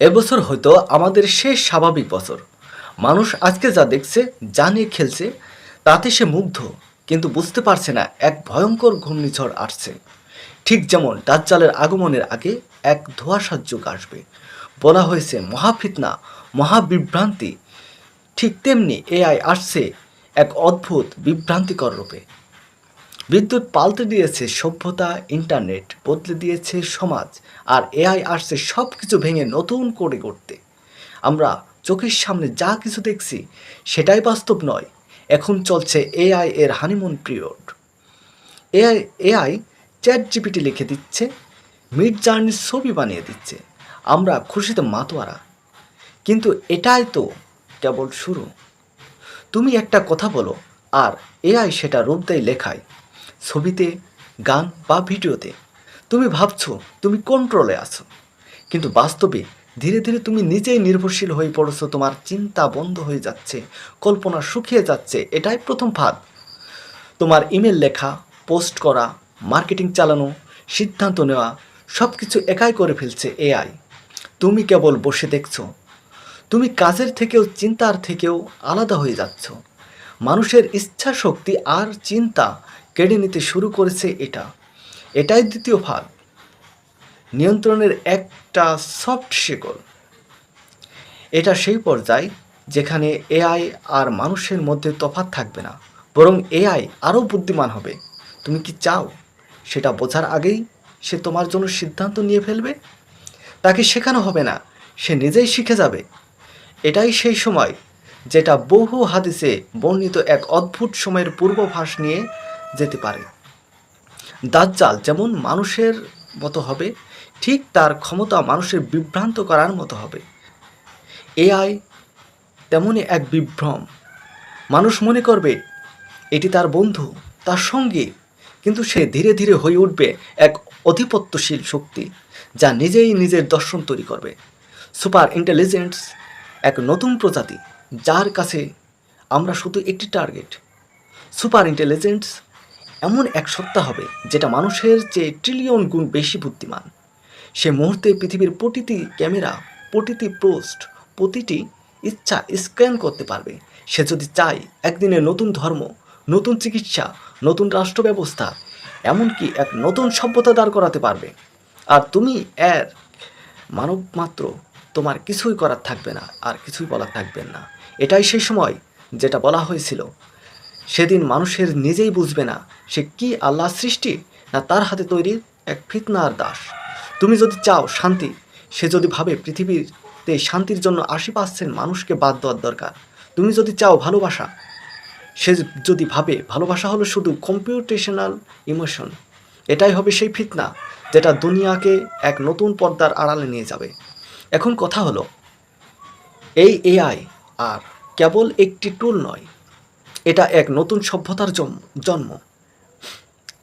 এবছর হয়তো আমাদের শেষ স্বাভাবিক বছর। মানুষ আজকে যা দেখছে, যা নিয়ে খেলছে, তাতে সে মুগ্ধ, কিন্তু বুঝতে পারছে না, এক ভয়ঙ্কর ঘূর্ণিঝড় আসছে। ঠিক যেমন দাজ্জালের আগমনের আগে এক ধোঁয়াশার যুগ আসবে। বলা হয়েছে, মহাফিতনা, মহাবিভ্রান্তি, ঠিক তেমনি এআই আসছে এক অদ্ভুত, বিভ্রান্তিকর রূপে। বিদ্যুৎ পাল্টে দিয়েছে সভ্যতা, ইন্টারনেট, বদলে দিয়েছে সমাজ, আর এআই আসছে সব কিছু ভেঙে নতুন করে করতে আমরা চোখের সামনে যা কিছু দেখছি, সেটাই বাস্তব নয়, এখন চলছে এআই এর honeymoon period. AI AI chat GPT লিখে দিচ্ছে, মিড জার্নির ছবি বানিয়ে দিচ্ছে, আমরা খুশিতে মাতোয়ারা। কিন্তু এটাই তো কেবল শুরু। তুমি একটা কথা বলো, আর এআই সেটা রূপ দেয় লেখায়। ছবিতে, গান বা ভিডিওতে তুমি ভাবছ তুমি কন্ট্রোলে আছো। কিন্তু বাস্তবে ধীরে ধীরে তুমি নিজেই নির্ভরশীল হয়ে পড়ছো, তোমার চিন্তা বন্ধ হয়ে যাচ্ছে, কল্পনা শুকিয়ে যাচ্ছে, এটাই প্রথম ফাঁদ। তোমার ইমেল লেখা, পোস্ট করা, মার্কেটিং চালানো, সিদ্ধান্ত নেওয়া সব কিছু একাই করে ফেলছে এআই তুমি কেবল বসে দেখছ। তুমি কাজের থেকেও, চিন্তার থেকেও আলাদা হয়ে যাচ্ছ। মানুষের ইচ্ছা শক্তি আর চিন্তা কেড়ে নিতে শুরু করেছে এটা। এটাই দ্বিতীয় ভাগ। নিয়ন্ত্রণের একটা সফট শিকল এটা সেই পর্যায় যেখানে এআই আর মানুষের মধ্যে তফাৎ থাকবে না। বরং এআই আরও বুদ্ধিমান হবে। তুমি কি চাও সেটা বোঝার আগেই সে তোমার জন্য সিদ্ধান্ত নিয়ে ফেলবে? তাকে শেখানো হবে না। সে নিজেই শিখে যাবে। এটাই সেই সময় যেটা বহু হাদিসে বর্ণিত এক অদ্ভুত সময়ের পূর্বভাস নিয়ে যেতে পারে। দাজ্জাল যেমন মানুষের মতো হবে, ঠিক তার ক্ষমতা মানুষের বিভ্রান্ত করার মতো হবে। এআই তেমনই এক বিভ্রম। মানুষ মনে করবে, এটি তার বন্ধু, তার সঙ্গী, কিন্তু সে ধীরে ধীরে হয়ে উঠবে এক অধিপত্যশীল শক্তি, যা নিজেই নিজের দর্শন তৈরি করবে। সুপার ইন্টেলিজেন্স এক নতুন প্রজাতি, যার কাছে আমরা শুধু একটি টার্গেট। সুপার ইন্টেলিজেন্স এমন এক সত্তা হবে যেটা মানুষের চেয়ে ট্রিলিয়ন গুণ বেশি বুদ্ধিমান। সে মুহূর্তে পৃথিবীর প্রতিটি ক্যামেরা, প্রতিটি পোস্ট, প্রতিটি ইচ্ছা স্ক্যান করতে পারবে। সে যদি চায় একদিনে নতুন ধর্ম, নতুন চিকিৎসা, নতুন রাষ্ট্র ব্যবস্থা এমনকি এক নতুন সভ্যতা দাঁড় করাতে পারবে। আর তুমি এর মানব মাত্র তোমার কিছুই করার থাকবে না, আর কিছুই বলার থাকবেন না। এটাই সেই সময় যেটা বলা হয়েছিল সেদিন মানুষের নিজেই বুঝবে না সে কি আল্লাহ সৃষ্টি না তার হাতে তৈরি এক ফিতনার দাস। তুমি যদি চাও শান্তি, সে যদি ভাবে পৃথিবীতে শান্তির জন্য আশি পার্সেন্ট মানুষকে বাদ দেওয়ার দরকার। তুমি যদি চাও ভালোবাসা, সে যদি ভাবে ভালোবাসা হলো শুধু কম্পিউটেশনাল ইমোশন এটাই হবে সেই ফিতনা যেটা দুনিয়াকে এক নতুন পর্দার আড়ালে নিয়ে যাবে। এখন কথা হলো, এই এআই আর কেবল একটি টুল নয় এটা এক নতুন সভ্যতার জন্ম।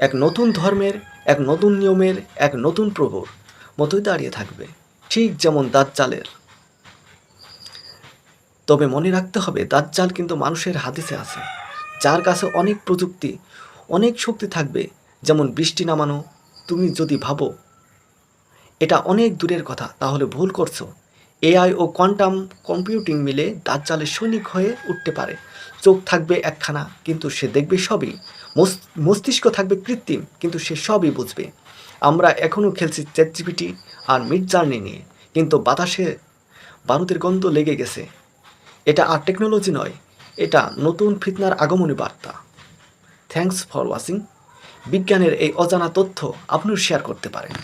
এক নতুন ধর্মের, এক নতুন নিয়মের, এক নতুন প্রভুর মতোই দাঁড়িয়ে থাকবে, ঠিক যেমন দাজ্জালের। তবে মনে রাখতে হবে, দাজ্জাল কিন্তু মানুষের হাদিসে আছে, যার কাছে অনেক প্রযুক্তি, অনেক শক্তি থাকবে, যেমন বৃষ্টি নামানো, তুমি যদি ভাবো, এটা অনেক দূরের কথা, তাহলে ভুল করছ। এআই ও কোয়ান্টাম কম্পিউটিং মিলে দাজ্জালের সৈনিক হয়ে উঠতে পারে। চোখ থাকবে একখানা, কিন্তু সে দেখবে সবই। মস্তিষ্ক থাকবে কৃত্রিম, কিন্তু সে সবই বুঝবে। আমরা এখনও খেলছি চ্যাটজিপিটি আর মিড জার্নি নিয়ে, কিন্তু বাতাসে বারুদের গন্ধ লেগে গেছে। এটা আর টেকনোলজি নয়, এটা নতুন ফিতনার আগমনী বার্তা। Thanks for watching. বিজ্ঞানের এই অজানা তথ্য আপনিও শেয়ার করতে পারেন।